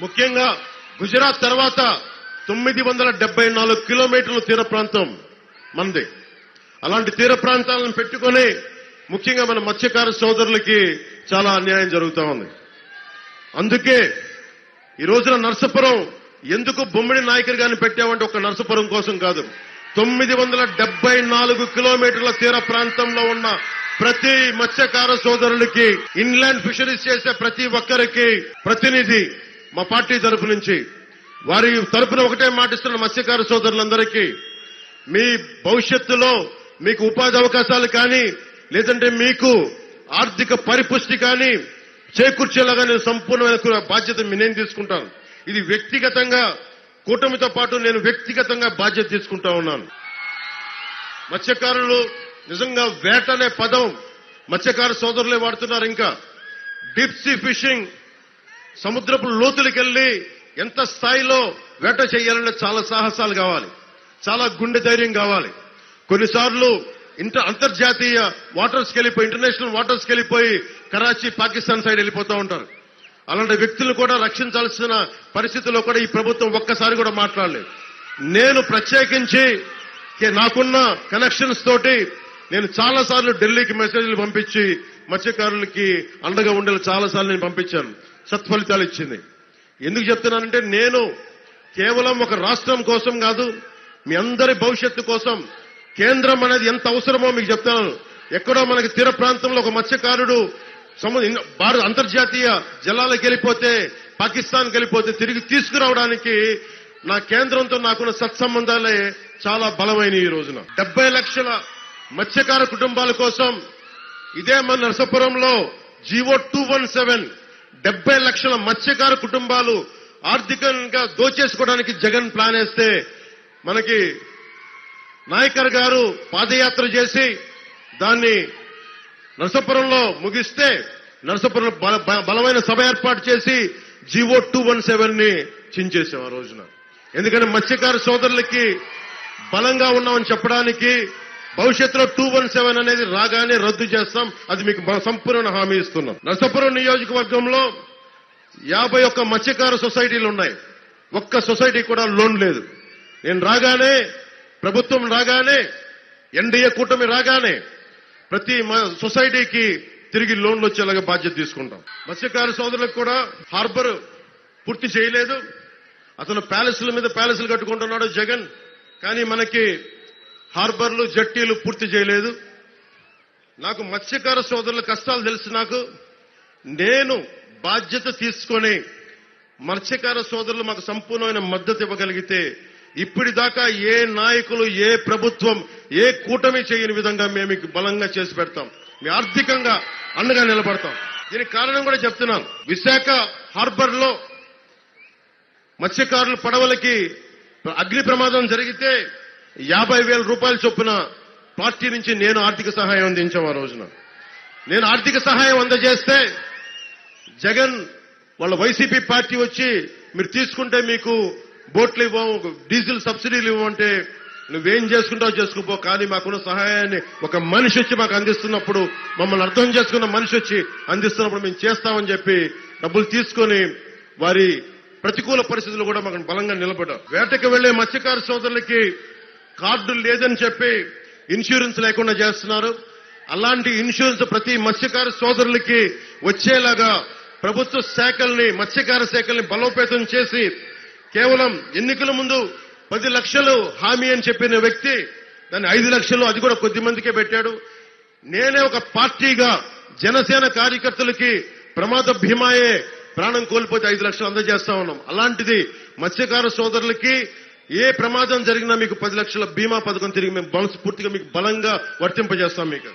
ముఖ్యంగా గుజరాత్ తర్వాత తొమ్మిది వందల డెబ్బై నాలుగు కిలోమీటర్ల తీర ప్రాంతం మనది. అలాంటి తీర ప్రాంతాలను పెట్టుకొని ముఖ్యంగా మన మత్స్యకార సోదరులకి చాలా అన్యాయం జరుగుతూ ఉంది. అందుకే ఈ రోజున నర్సపురం ఎందుకు బొమ్మిడి నాయకుడు గారిని పెట్టామంటే ఒక నర్సపురం కోసం కాదు. తొమ్మిది వందల డెబ్బై నాలుగు కిలోమీటర్ల తీర ప్రాంతంలో ఉన్న ప్రతి మత్స్యకార సోదరులకి ఇన్లాండ్ ఫిషరీస్ చేసే ప్రతి ఒక్కరికి ప్రతినిధి మా పార్టీ తరఫు నుంచి వారి తరపున ఒకటే మాటిస్తున్న మత్స్యకార సోదరులందరికీ మీ భవిష్యత్తులో మీకు ఉపాధి అవకాశాలు కానీ లేదంటే మీకు ఆర్థిక పరిపుష్టి కానీ చేకూర్చేలాగా నేను సంపూర్ణమైన బాధ్యత నేను తీసుకుంటాను. ఇది వ్యక్తిగతంగా కూటమితో పాటు నేను వ్యక్తిగతంగా బాధ్యత తీసుకుంటా ఉన్నాను. మత్స్యకారులు నిజంగా వేట అనే పదం. మత్స్యకార సోదరులే వాడుతున్నారు ఇంకా. డీప్ సీ ఫిషింగ్ సముద్రపు లోతులకెళ్ళి ఎంత స్థాయిలో వేట చేయాలంటే చాలా సాహసాలు కావాలి. చాలా గుండె ధైర్యం కావాలి. కొన్నిసార్లు ఇంటర్ అంతర్జాతీయ వాటర్స్కి వెళ్ళిపోయి ఇంటర్నేషనల్ వాటర్స్కి వెళ్ళిపోయి కరాచీ పాకిస్తాన్ సైడ్ వెళ్ళిపోతూ ఉంటారు. అలాంటి వ్యక్తులు కూడా రక్షించాల్సిన పరిస్థితుల్లో కూడా ఈ ప్రభుత్వం ఒక్కసారి కూడా మాట్లాడలేదు. నేను ప్రత్యేకించి నాకున్న కనెక్షన్స్ తోటి నేను చాలాసార్లు ఢిల్లీకి మెసేజ్లు పంపించి మత్స్యకారులకి అండగా ఉండేలా చాలా సార్లు నేను పంపించాను. సత్ఫలితాలు ఇచ్చింది. ఎందుకు చెప్తున్నానంటే నేను కేవలం ఒక రాష్ట్రం కోసం కాదు మీ అందరి భవిష్యత్తు కోసం కేంద్రం అనేది ఎంత అవసరమో మీకు చెప్తాను. ఎక్కడో మనకి తీర ప్రాంతంలో ఒక మత్స్యకారుడు భారత అంతర్జాతీయ జలాలకు వెళ్ళిపోతే పాకిస్తాన్కి వెళ్ళిపోతే తిరిగి తీసుకురావడానికి నా కేంద్రంతో నాకున్న సత్సంబంధాలే చాలా బలమైన ఈ రోజున. డెబ్బై లక్షల మత్స్యకార కుటుంబాల కోసం ఇదే మన నరసాపురంలో జీవో టూ వన్ సెవెన్ డెబ్బై లక్షల మత్స్యకార కుటుంబాలు ఆర్థికంగా దోచేసుకోవడానికి జగన్ ప్లాన్ వేస్తే మనకి నాయకర్ గారు పాదయాత్ర చేసి దాన్ని నరసపురంలో ముగిస్తే నరసపురం బల- బ- బలమైన సభ ఏర్పాటు చేసి జీవో టూ వన్ సెవెన్ని చించేసాం ఆ రోజున. ఎందుకంటే మత్స్యకార సోదరులకి బలంగా ఉన్నామని చెప్పడానికి భవిష్యత్తులో టూ వన్ సెవెన్ అనేది రాగానే రద్దు చేస్తాం. అది మీకు సంపూర్ణ హామీ ఇస్తున్నాం. నరసాపురం నియోజకవర్గంలో యాభై ఒక్క మత్స్యకార సొసైటీలు ఉన్నాయి. ఒక్క సొసైటీ కూడా లోన్ లేదు. నేను రాగానే ప్రభుత్వం రాగానే ఎన్డీఏ కూటమి రాగానే ప్రతి సొసైటీకి తిరిగి లోన్లు వచ్చేలాగా బాధ్యత తీసుకుంటాం. మత్స్యకార సోదరులకు కూడా హార్బర్ పూర్తి చేయలేదు. అతను ప్యాలెస్ల మీద ప్యాలెస్లు కట్టుకుంటున్నాడు జగన్. కానీ మనకి హార్బర్లు జట్టీలు పూర్తి చేయలేదు. నాకు మత్స్యకార సోదరుల కష్టాలు తెలుసు నాకు. నేను బాధ్యత తీసుకొని మత్స్యకార సోదరులు మాకు సంపూర్ణమైన మద్దతు ఇవ్వగలిగితే ఇప్పటిదాకా ఏ నాయకులు ఏ ప్రభుత్వం ఏ కూటమి చేయని విధంగా మేము మీకు బలంగా చేసి పెడతాం. మీ ఆర్థికంగా అండగా నిలబడతాం. దీనికి కారణం కూడా చెప్తున్నాను. విశాఖ హార్బర్లో మత్స్యకారుల పడవలకి అగ్ని ప్రమాదం జరిగితే యాభై వేల రూపాయల చొప్పున పార్టీ నుంచి నేను ఆర్థిక సహాయం అందించాం ఆ రోజున. నేను ఆర్థిక సహాయం అందజేస్తే జగన్ వాళ్ళ వైసీపీ పార్టీ వచ్చి మీరు తీసుకుంటే మీకు బోట్లు ఇవ్వం డీజిల్ సబ్సిడీలు ఇవ్వమంటే నువ్వేం చేసుకుంటావు చేసుకుపో కానీ మాకున్న సహాయాన్ని ఒక మనిషి వచ్చి మాకు అందిస్తున్నప్పుడు మమ్మల్ని అర్థం చేసుకున్న మనిషి వచ్చి అందిస్తున్నప్పుడు మేము చేస్తామని చెప్పి డబ్బులు తీసుకొని వారి ప్రతికూల పరిస్థితులు కూడా మాకు బలంగా నిలబడ్డాం. వేటకు వెళ్ళే మత్స్యకార సోదరులకి కార్డు లేదని చెప్పి ఇన్సూరెన్స్ లేకుండా చేస్తున్నారు. అలాంటి ఇన్సూరెన్స్ ప్రతి మత్స్యకార సోదరులకి వచ్చేలాగా ప్రభుత్వ శాఖల్ని మత్స్యకార శాఖల్ని బలోపేతం చేసి కేవలం ఎన్నికల ముందు పది లక్షలు హామీ అని చెప్పిన వ్యక్తి దాన్ని ఐదు లక్షలు అది కూడా కొద్ది మందికే పెట్టాడు. నేనే ఒక పార్టీగా జనసేన కార్యకర్తలకి ప్రమాద భీమాయే ప్రాణం కోల్పోతే ఐదు లక్షలు అందజేస్తా ఉన్నాం. అలాంటిది మత్స్యకార సోదరులకి ఏ ప్రమాదం జరిగినా మీకు పది లక్షల బీమా పథకం తిరిగి మేము పూర్తిగా మీకు బలంగా వర్తింపజేస్తాం మీకు.